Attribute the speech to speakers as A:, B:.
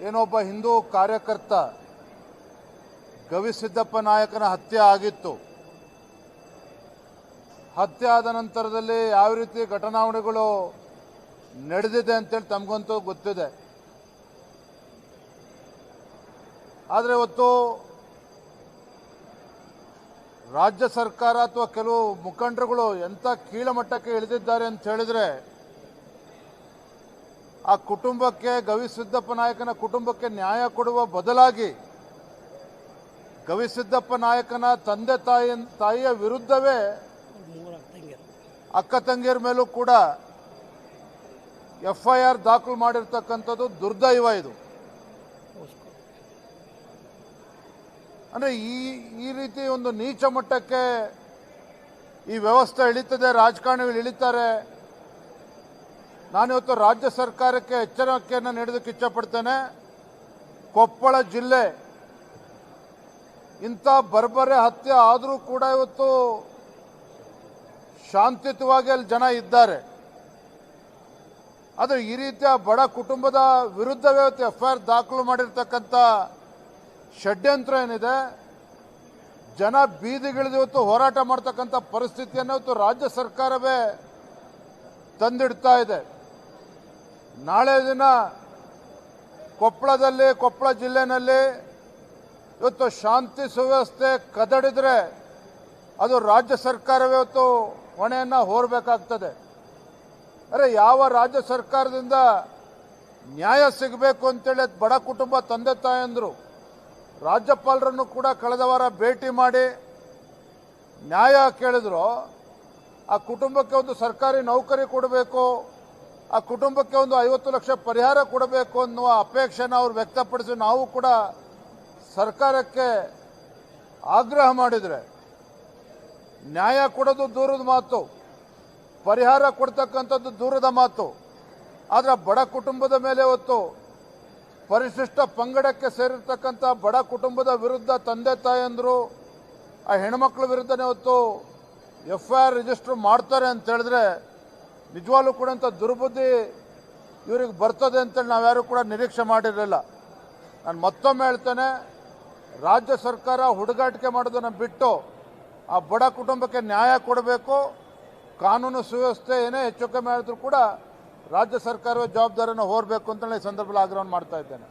A: ಏನೊಬ್ಬ ಹಿಂದೂ ಕಾರ್ಯಕರ್ತ ಗವಿಸಿದ್ದಪ್ಪ ನಾಯಕನ ಹತ್ಯೆ ಆಗಿತ್ತು. ಹತ್ಯೆ ಆದ ನಂತರದಲ್ಲಿ ಯಾವ ರೀತಿ ಘಟನಾವಣೆಗಳು ನಡೆದಿದೆ ಅಂತೇಳಿ ತಮಗಂತೂ ಗೊತ್ತಿದೆ. ಆದರೆ ಇವತ್ತು ರಾಜ್ಯ ಸರ್ಕಾರ ಅಥವಾ ಕೆಲವು ಮುಖಂಡರುಗಳು ಎಂಥ ಕೀಳಮಟ್ಟಕ್ಕೆ ಇಳಿದಿದ್ದಾರೆ ಅಂತ ಹೇಳಿದ್ರೆ ಆ ಕುಟುಂಬಕ್ಕೆ ಗವಿಸಿದ್ದಪ್ಪ ನಾಯಕನ ಕುಟುಂಬಕ್ಕೆ ನ್ಯಾಯ ಕೊಡುವ ಬದಲಾಗಿ ಗವಿಸಿದ್ದಪ್ಪ ನಾಯಕನ ತಂದೆ ತಾಯಿ, ತಾಯಿಯ ವಿರುದ್ಧವೇ ಅಕ್ಕ ತಂಗಿಯರ ಮೇಲೂ ಕೂಡ ಎಫ್ ಐ ಆರ್ ದಾಖಲು ಮಾಡಿರ್ತಕ್ಕಂಥದ್ದು ದುರ್ದೈವ ಇದು. ಅಂದ್ರೆ ಈ ಈ ರೀತಿ ಒಂದು ನೀಚ ಮಟ್ಟಕ್ಕೆ ಈ ವ್ಯವಸ್ಥೆ ಇಳಿತದೆ, ರಾಜಕಾರಣಿಗಳು ಇಳಿತಾರೆ. ನಾನಿವತ್ತು ರಾಜ್ಯ ಸರ್ಕಾರಕ್ಕೆ ಎಚ್ಚರಿಕೆಯನ್ನು ನೀಡೋದಕ್ಕೆ ಇಚ್ಛಪಡ್ತೇನೆ. ಕೊಪ್ಪಳ ಜಿಲ್ಲೆ ಇಂಥ ಬರ್ಬರೆ ಹತ್ಯೆ ಆದರೂ ಕೂಡ ಇವತ್ತು ಶಾಂತಿಯುತವಾಗಿ ಅಲ್ಲಿ ಜನ ಇದ್ದಾರೆ. ಆದರೆ ಈ ರೀತಿಯ ಬಡ ಕುಟುಂಬದ ವಿರುದ್ಧವೇ ಇವತ್ತು ಎಫ್ ಐ ಆರ್ ದಾಖಲು ಮಾಡಿರ್ತಕ್ಕಂಥ ಷಡ್ಯಂತ್ರ ಏನಿದೆ, ಜನ ಬೀದಿಗಿಳಿದು ಇವತ್ತು ಹೋರಾಟ ಮಾಡ್ತಕ್ಕಂಥ ಪರಿಸ್ಥಿತಿಯನ್ನು ಇವತ್ತು ರಾಜ್ಯ ಸರ್ಕಾರವೇ ತಂದಿಡ್ತಾ ಇದೆ. ನಾಳೆ ದಿನ ಕೊಪ್ಪಳದಲ್ಲಿ, ಕೊಪ್ಪಳ ಜಿಲ್ಲೆನಲ್ಲಿ ಇವತ್ತು ಶಾಂತಿ ಸುವ್ಯವಸ್ಥೆ ಕದಡಿದ್ರೆ ಅದು ರಾಜ್ಯ ಸರ್ಕಾರವೇ ಇವತ್ತು ಹೊಣೆಯನ್ನು ಹೋರಬೇಕಾಗ್ತದೆ. ಅರೆ, ಯಾವ ರಾಜ್ಯ ಸರ್ಕಾರದಿಂದ ನ್ಯಾಯ ಸಿಗಬೇಕು ಅಂತೇಳಿ ಬಡ ಕುಟುಂಬ ತಂದೆ ತಾಯಂದರು ರಾಜ್ಯಪಾಲರನ್ನು ಕೂಡ ಕಳೆದ ವಾರ ಭೇಟಿ ಮಾಡಿ ನ್ಯಾಯ ಕೇಳಿದ್ರು. ಆ ಕುಟುಂಬಕ್ಕೆ ಒಂದು ಸರ್ಕಾರಿ ನೌಕರಿ ಕೊಡಬೇಕು ಆ ಕುಟುಂಬಕ್ಕೆ ಒಂದು ಐವತ್ತು ಲಕ್ಷ ಪರಿಹಾರ ಕೊಡಬೇಕು ಅನ್ನುವ ಅಪೇಕ್ಷೆನ ಅವ್ರು ವ್ಯಕ್ತಪಡಿಸಿ ನಾವು ಕೂಡ ಸರ್ಕಾರಕ್ಕೆ ಆಗ್ರಹ ಮಾಡಿದರೆ ನ್ಯಾಯ ಕೊಡೋದು ದೂರದ ಮಾತು, ಪರಿಹಾರ ಕೊಡ್ತಕ್ಕಂಥದ್ದು ದೂರದ ಮಾತು. ಆದರೆ ಬಡ ಕುಟುಂಬದ ಮೇಲೆ ಹೊತ್ತು ಪರಿಶಿಷ್ಟ ಪಂಗಡಕ್ಕೆ ಸೇರಿರ್ತಕ್ಕಂಥ ಬಡ ಕುಟುಂಬದ ವಿರುದ್ಧ ತಂದೆ ತಾಯಂದರು, ಆ ಹೆಣ್ಮಕ್ಳ ವಿರುದ್ಧನೇ ಹೊತ್ತು ಎಫ್ ಐ ಆರ್ ರಿಜಿಸ್ಟರ್ ಮಾಡ್ತಾರೆ ಅಂತ ಹೇಳಿದ್ರೆ ನಿಜವಾಗ್ಲೂ ಕೂಡ ಅಂತ ದುರ್ಬುದ್ಧಿ ಇವ್ರಿಗೆ ಬರ್ತದೆ ಅಂತೇಳಿ ನಾವ್ಯಾರು ಕೂಡ ನಿರೀಕ್ಷೆ ಮಾಡಿರಲಿಲ್ಲ. ನಾನು ಮತ್ತೊಮ್ಮೆ ಹೇಳ್ತೇನೆ, ರಾಜ್ಯ ಸರ್ಕಾರ ಹುಡುಗಾಟಿಕೆ ಮಾಡೋದನ್ನು ಬಿಟ್ಟು ಆ ಬಡ ಕುಟುಂಬಕ್ಕೆ ನ್ಯಾಯ ಕೊಡಬೇಕು, ಕಾನೂನು ಸುವ್ಯವಸ್ಥೆ ಏನೇ ಹೆಚ್ಚು ಕಮ್ಮಿ ಆದರೂ ಕೂಡ ರಾಜ್ಯ ಸರ್ಕಾರವೇ ಜವಾಬ್ದಾರಿಯನ್ನು ಹೋರಬೇಕು ಅಂತ ಈ ಸಂದರ್ಭದಲ್ಲಿ ಆಗ್ರಹ ಮಾಡ್ತಾ ಇದ್ದೇನೆ.